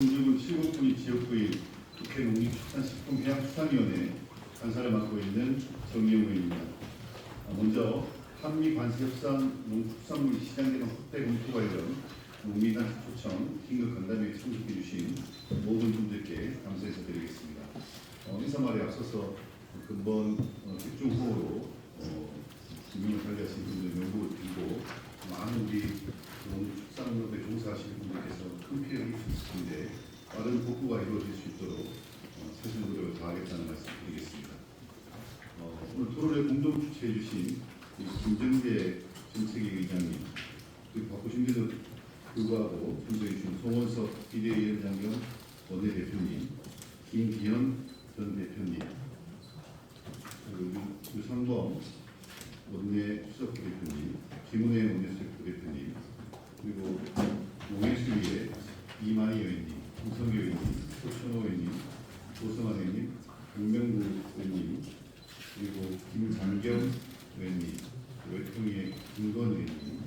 공직은 7국분이 지역구인 국회 농림축산식품해양수산위원회 간사를 맡고 있는 정의용 의원입니다. 아, 먼저 한미 관세 협상 농축산물 시장 개방 확대 검토 관련 농민단체 초청 긴급 간담회에 참석해 주신 모든 분들께 감사 인사드리겠습니다. 어, 인사말에 앞서서 근본 어, 집중 호우로 어, 국민을 관리하신 분들 명복을 빌고 많은 우리 농축산업에 종사하시는 분들께서 큰 텐데 빠른 복구가 이루어질 수 있도록 어, 최선 노력을 다하겠다는 말씀 드리겠습니다. 어, 오늘 토론회 공동 주최해 주신 이 김정재 정책위 의장님 그리고 바쁘신데도 불구하고 참석해 주신 송원석 비대위원장 겸 원내대표님 김기현 전 대표님 그리고 유- 유상범 원내 수석 부대표님, 김은혜 원내 수석 부대표님, 그리고 농해수위의 이만희 의원님, 홍성규 의원님, 소천호 의원님, 조성환 의원님, 강명구 의원님, 그리고 김장겸 의원님, 외통위의 김건 의원님,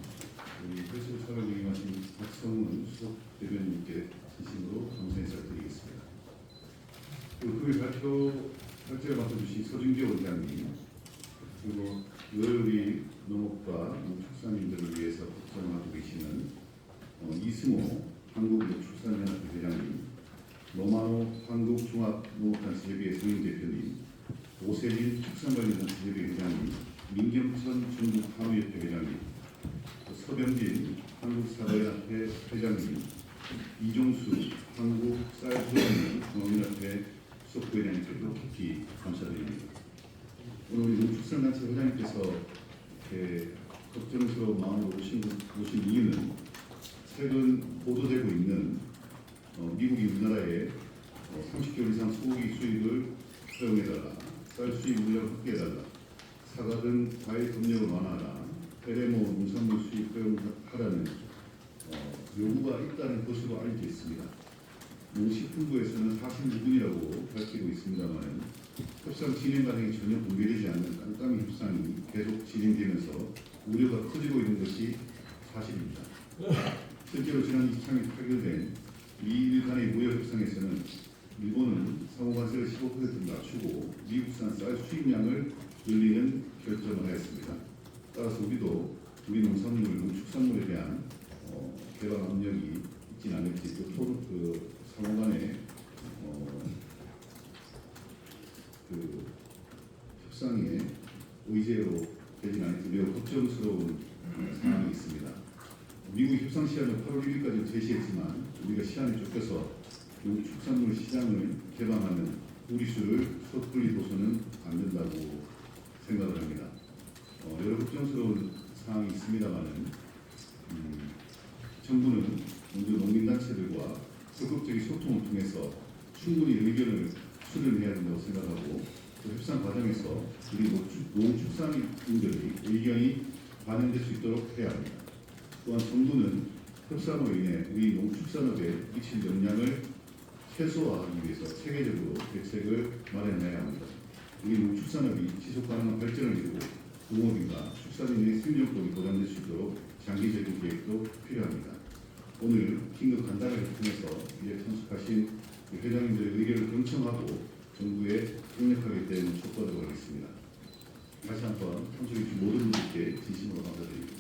우리 회수 사회 운임하신 박성훈 수석 대변인님께 진심으로 감사 인사를 드리겠습니다. 그리고 그 발표 발제를 맡아주신 서준교 원장님, 그리고 늘 우리 농업과 농축산인들을 위해서 걱정하고 계시는 어, 이승호 한국농축산연합회 회장님, 로마노 한국종합농업단체협의회 소임대표님, 오세진 축산관리단체협의회 회장님, 민경천 중국 한우협회 회장님, 또 서병진 한국사과연합회 회장님, 이종수 한국 쌀소연합회 수석부회장님께도 깊이 감사드립니다. 오늘 우리 농축산단체 회장님께서 이렇게 걱정스러운 마음으로 오신, 오신 이유는 최근 보도되고 있는 어, 미국이 우리나라에 어, 30개월 이상 소고기 수입을 허용해달라, 쌀 수입 물량 확대해달라, 사과 등 과일 검역을 완화하라, LMO 농산물 수입 허용하라는 어, 요구가 있다는 것으로 알려져 있습니다. 농식품부에서는 사실 무근이라고 밝히고 있습니다만 협상 진행 과정이 전혀 공개되지 않는 깜깜이 협상이 계속 진행되면서 우려가 커지고 있는 것이 사실입니다. 실제로 지난 23일 타결된 미일 간의 무역 협상에서는 일본은 상호관세를 15% 낮추고 미국산 쌀 수입량을 늘리는 결정을 하였습니다. 따라서 우리도 우리 농산물, 농축산물에 대한 어, 개발 압력이 있지는 않을지 또 토론 그 상호간의 어, 그 협상에 의제로 되지 않을지 매우 걱정스러운 상황이 있습니다. 미국 협상 시한을 8월 1일까지 제시했지만 우리가 시한에 쫓겨서 농축산물 시장을 개방하는 우리 수를 섣불리 둬서는 안 된다고 생각을 합니다. 어, 여러 걱정스러운 상황이 있습니다만은 음, 정부는 먼저 농민단체들과 적극적인 소통을 통해서 충분히 의견을 수렴해야 된다고 생각하고 그 협상 과정에서 우리 농축- 농축산인들의 의견이 반영될 수 있도록 해야 합니다. 또한 정부는 협상으로 인해 우리 농축산업에 미칠 영향을 최소화하기 위해서 체계적으로 대책을 마련해야 합니다. 우리 농축산업이 지속 가능한 발전을 이루고 농업인과 축산인의 생존권이 보장될 수 있도록 장기적인 계획도 필요합니다. 오늘 긴급 간담회를 통해서 이에 참석하신 회장님들의 의견을 경청하고 정부에 협력하기 때문에 촉구하도록 하겠습니다. 다시 한번 참석해주신 모든 분들께 진심으로 감사드립니다.